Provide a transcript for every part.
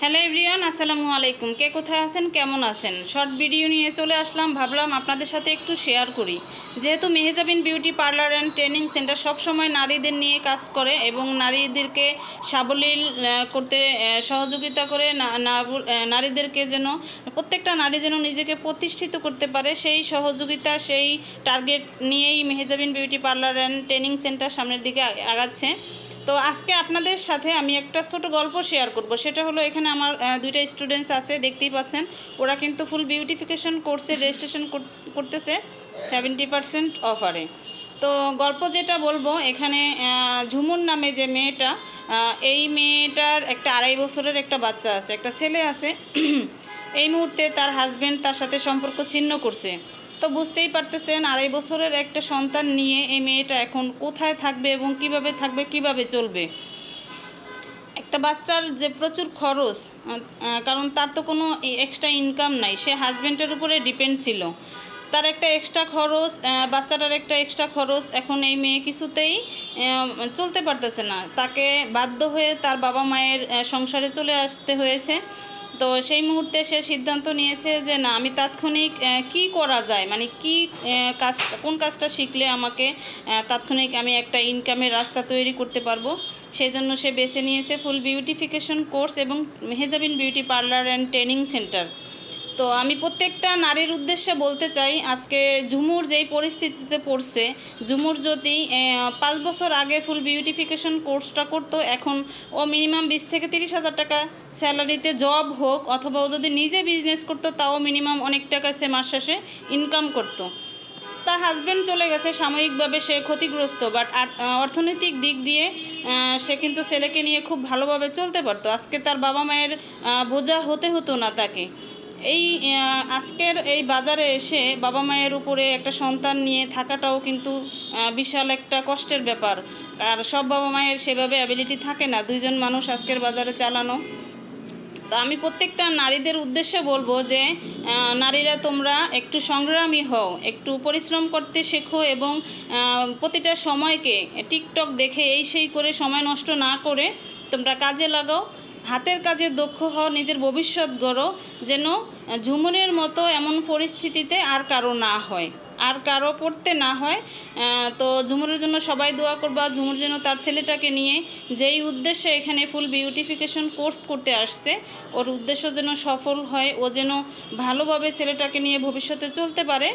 Hello everyone, আসসালামু আলাইকুম। কে কোথায় আছেন? কেমন আছেন? শর্ট ভিডিও নিয়ে চলে আসলাম। ভাবলাম আপনাদের সাথে একটু শেয়ার করি। যেহেতু Mehjabin beauty parlour and training centre সবসময় নারীদের নিয়ে কাজ করে এবং নারীদেরকে সাবলীল করতে সহযোগিতা করে নারীদেরকে যেন, প্রত্যেকটা নারী যেন নিজেকে প্রতিষ্ঠিত করতে পারে, সেই সহযোগিতা, সেই টার্গেট নিয়েই Mehjabin beauty parlour and training centre সামনের দিকে আগাচ্ছে। তো আজকে আপনাদের সাথে আমি একটা ছোট গল্প শেয়ার করব। সেটা হলো এখানে আমার দুইটা স্টুডেন্টস আছে, দেখতেই পাচ্ছেন। ওরা কিন্তু ফুল বিউটিফিকেশন কোর্সে রেজিস্ট্রেশন করতেছে সেভেন্টি পার্সেন্ট অফারে তো গল্প যেটা বলব, এখানে ঝুমুর নামে যে মেয়েটা এই মেয়েটার একটা আড়াই বছরের একটা বাচ্চা আছে, একটা ছেলে আছে। এই মুহূর্তে তার হাজব্যান্ড তার সাথে সম্পর্ক ছিন্ন করছে। তো বুঝতেই পারতেছেন, আড়াই বছরের একটা সন্তান নিয়ে এই মেয়েটা এখন কোথায় থাকবে এবং কীভাবে থাকবে, কীভাবে চলবে? একটা বাচ্চার যে প্রচুর খরচ কারণ তার তো কোনো এক্সট্রা ইনকাম নাই, সে হাজবেন্ডের উপরে ডিপেন্ড ছিল। তার একটা এক্সট্রা খরচ বাচ্চাটার একটা এক্সট্রা খরচ, এখন এই মেয়ে কিছুতেই চলতে পারতেছে না। তাকে বাধ্য হয়ে তার বাবা মায়ের সংসারে চলে আসতে হয়েছে। তো সেই মুহূর্তে সে সিদ্ধান্ত নিয়েছে যে না, আমি তাৎক্ষণিক কি করা যায়? মানে কি কাজ, কোন কাজটা শিখলে আমাকে তাৎক্ষণিক আমি একটা ইনকামের রাস্তা তৈরি করতে পারব? সেই জন্য সে বেছে নিয়েছে ফুল বিউটিফিকেশন কোর্স এবং Mehjabin beauty parlour and training centre তো আমি প্রত্যেকটা নারীর উদ্দেশ্যে বলতে চাই, আজকে ঝুমুর যেই পরিস্থিতিতে পড়ছে, ঝুমুর যদি পাঁচ বছর আগে ফুল বিউটিফিকেশন কোর্সটা করতো, এখন ও মিনিমাম বিশ থেকে তিরিশ হাজার টাকা স্যালারিতে জব হোক, অথবা ও যদি নিজে বিজনেস করতো, তাও মিনিমাম অনেক টাকা সে মাস শেষে ইনকাম করতো। তার হাজব্যান্ড চলে গেছে, সাময়িকভাবে সে ক্ষতিগ্রস্ত বাট অর্থনৈতিক দিক দিয়ে সে কিন্তু ছেলেকে নিয়ে খুব ভালোভাবে চলতে পারতো। আজকে তার বাবা মায়ের বোঝা হতে হতো না তাকে। এই আজকের এই বাজারে এসে বাবা মায়ের উপরে একটা সন্তান নিয়ে থাকাটাও কিন্তু বিশাল একটা কষ্টের ব্যাপার। আর সব বাবা মায়ের সেভাবে অ্যাবিলিটি থাকে না। দুইজন মানুষ আজকের বাজারে চালানো। তো আমি প্রত্যেকটা নারীদের উদ্দেশ্যে বলব যে নারীরা তোমরা একটু সংগ্রামী হও, একটু পরিশ্রম করতে শেখো এবং প্রতিটা সময়কে টিকটক দেখে এই সেই করে সময় নষ্ট না করে তোমরা কাজে লাগাও। হাতের কাজে দক্ষ হও, নিজের ভবিষ্যৎ গড়ো, যেন ঝুমুরের মতো এমন পরিস্থিতিতে আর কারও না হয়। আর কারও পড়তে না হয় তো ঝুমুরের জন্য সবাই দোয়া করবা ঝুমুর যেন তার ছেলেটাকে নিয়ে যেই উদ্দেশ্যে এখানে ফুল বিউটিফিকেশন কোর্স করতে আসছে, ওর উদ্দেশ্য যেন সফল হয়, ও যেন ভালোভাবে ছেলেটাকে নিয়ে ভবিষ্যতে চলতে পারে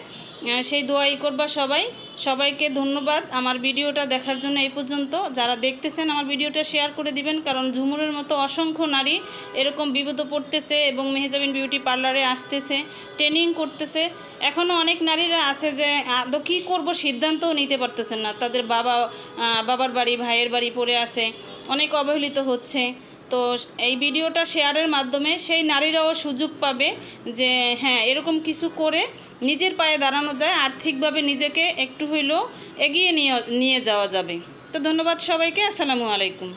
সেই দোয়াই করবা সবাই। সবাইকে ধন্যবাদ আমার ভিডিওটা দেখার জন্য এই পর্যন্ত। যারা দেখতেছেন আমার ভিডিওটা শেয়ার করে দিবেন, কারণ ঝুমুরের মতো অসংখ্য নারী এরকম বিপদে পড়তেছে এবং মেহেজাবিন বিউটি পার্লারে আসতেছে ট্রেনিং করতেছে। এখনও অনেক নারীরা আছে যে আদৌ কী করব সিদ্ধান্তও নিতে পারতেছেন না। তাদের বাবা বাবার বাড়ি, ভাইয়ের বাড়ি পড়ে আছে, অনেক অবহেলিত হচ্ছে। তো এই ভিডিওটা শেয়ারের মাধ্যমে সেই নারীরাও সুযোগ পাবে যে হ্যাঁ এরকম কিছু করে নিজের পায়ে দাঁড়ানো যায়, আর্থিকভাবে নিজেকে একটু হইলেও এগিয়ে নিয়ে নিয়ে যাওয়া যাবে। তো ধন্যবাদ সবাইকে, আসসালামু আলাইকুম।